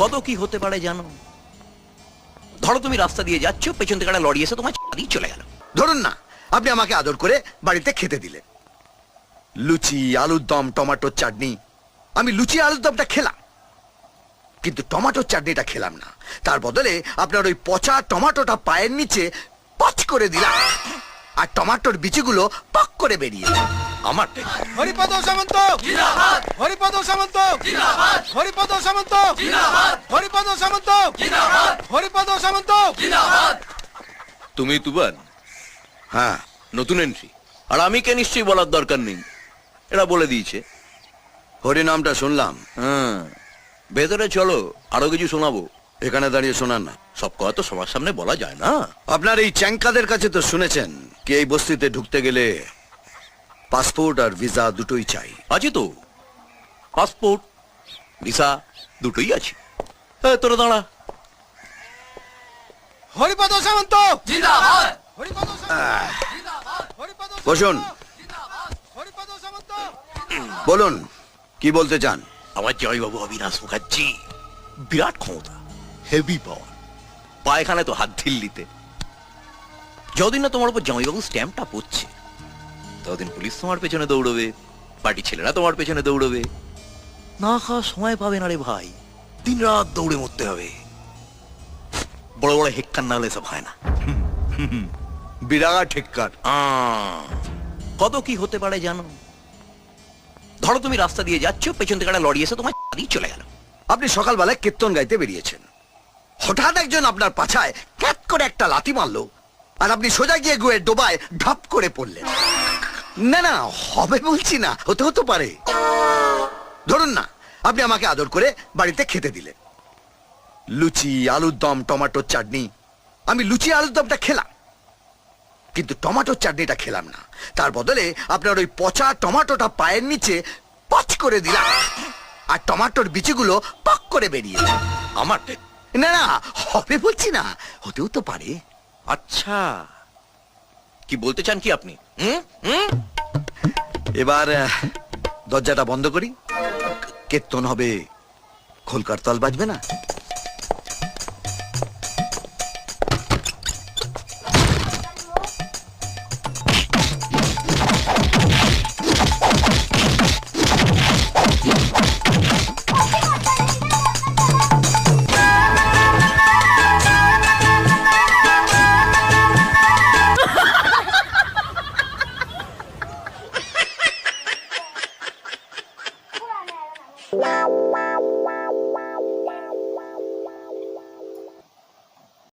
কত কি হতে পারে জানো? ধরো তুমি রাস্তা দিয়ে যাচ্ছ, পেছন থেকে একটা লরি এসে তোমার দিয়ে চলে গেল। ধরুন না, আপনি আমাকে আদর করে বাড়িতে খেতে দিলেন। লুচি, আলুর দম, টমেটোর চাটনি। আমি লুচি, আলুর দমটা খেলাম। কিন্তু টমেটোর চাটনিটা খেলাম না। তার বদলে আপনার ওই পচা টমেটোটা পায়ের নিচে পচ করে দিলাম। আর টমাটোর বিচিগুলো পক করে বেরিয়ে। আমার হরিপদ সামন্ত! হরিপদ সামন্ত! হরিপদ সামন্ত! হরিপদ সামন্ত! হরিপদ সামন্ত! তুমি তুবান? হ্যাঁ। নতুন এন্ট্রি আর আমি কে নিশ্চয়ই বলার দরকার নেই। এরা বলে দিয়েছে। হরিনামটা শুনলাম। হ্যাঁ। ভেতরে চলো আরও কিছু শোনাবো। এখানে দাঁড়িয়ে শোনান না। সব কথা তো সবার সামনে বলা যায় না। আপনার এই চ্যাঙ্কাদের কাছে তো শুনেছেন। কি এই বস্তিতে ঢুকতে গেলে পাসপোর্ট আর ভিসা দুটোই চাই? আছে তো। পাসপোর্ট ভিসা দুটোই আছে। হ্যাঁ তোরা দাঁড়া। হরিপদ সামন্ত! বসুন। হরিপদ সামন্ত! বলুন কি বলতে চান? আমার জয়বাবু অবিনাশ মুখার্জি বিরাট ক্ষমতা হেভি পাওয়ার পায়খানে তো হাত ঢিল্লিতে যতদিন না তোমার উপর জামাইবাবু স্ট্যাম্পটা পড়ছে ততদিন পুলিশ তোমার পেছনে দৌড়বে পার্টি ছেলেরা তোমার পেছনে দৌড়বে। না খাওয়া সময় পাবে না রে ভাই দিন রাত দৌড়ে মরতে হবে। বড় বড় হেক্কার না হলে সব হয় না। বিরাট ঠেক্কার আহ, কত কি হতে পারে জানো? ধরো তুমি রাস্তা দিয়ে যাচ্ছ পেছন থেকে একটা লরি এসে তোমার দিয়ে চলে গেল। আপনি সকালবেলায় কীর্তন গাইতে বেরিয়েছেন। হঠাৎ একজন আপনার পাছায় ক্যাট করে একটা লাথি মারলো। আর আপনি সোজা গিয়ে গুয়ে ডোবায় ঢপ করে পড়লেন। না না হবে বলছি না হতে হতে পারে। ধরুন না আপনি আমাকে আদর করে বাড়িতে খেতে দিলেন। লুচি আলুর দম টমাটোর চাটনি। আমি লুচি আলুর দমটা খেলাম। কিন্তু টমাটোর চাটনিটা খেলাম না। তার বদলে আপনার ওই পচা টমাটোটা পায়ের নিচে পচ করে দিলাম। আর টমাটোর বিচিগুলো পক করে বেরিয়ে আমার না না হবে বলছি না হতেও তো পারে। আচ্ছা। কি বলতে চান কি আপনি? এবার দরজাটা বন্ধ করি। কীর্তন হবে। খোলকার তল বাজবে না? Bye.